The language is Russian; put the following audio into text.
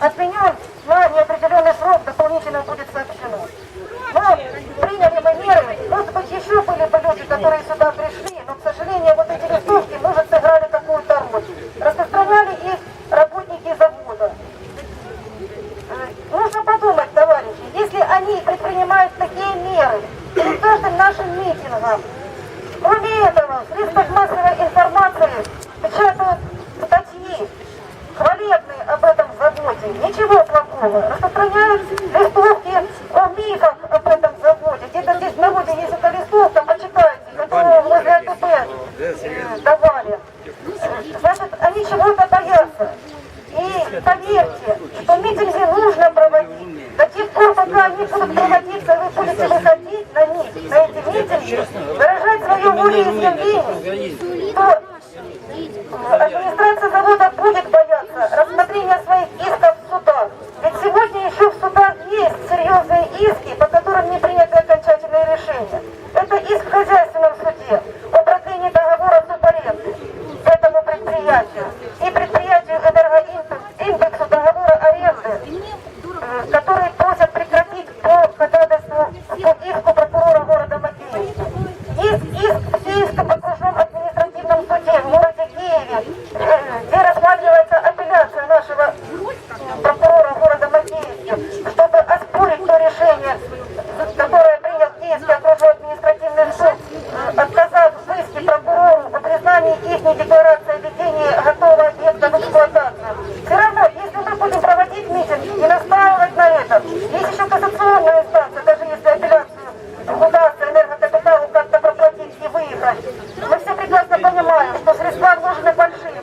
отменен на неопределенный срок, дополнительно будет сообщено. Но приняли мы меры, может быть, еще были бы люди, которые сюда пришли, но, к сожалению, вот эти листовки, может, сыграли какую-то роль. Распространяли их работники завода. Э, Нужно подумать, товарищи, если они предпринимают такие меры перед каждым нашим митингом, кроме этого, в средствах массовой информации печатают статьи, хвалебные ничего плохого, распространяют листовки о мифах об этом заводе. Где-то здесь в народе есть эта листовка, почитайте, которую возле АТБ э, давали. Значит, они чего-то боятся. И поверьте, что митинги нужно проводить. До тех пор, пока они будут проводиться, и вы будете выходить на них, на эти митинги, выражать свою волеизъявление, то э, администрация завода будет которые просят прекратить по ходатайству по иску прокурора города Макеевки. Иск, иск все иска в окружном административном суде в городе Киеве, э, где рассматривается апелляция нашего прокурора города Макеевки, чтобы оспорить то решение, которое принял Киевский окружной административный суд, э, отказав в иске прокурору о признании их декларации Есть еще кассационная инстанция, даже если апелляцию удастся энергокапиталу как-то проплатить и выиграть. Мы все прекрасно понимаем, что средства вложены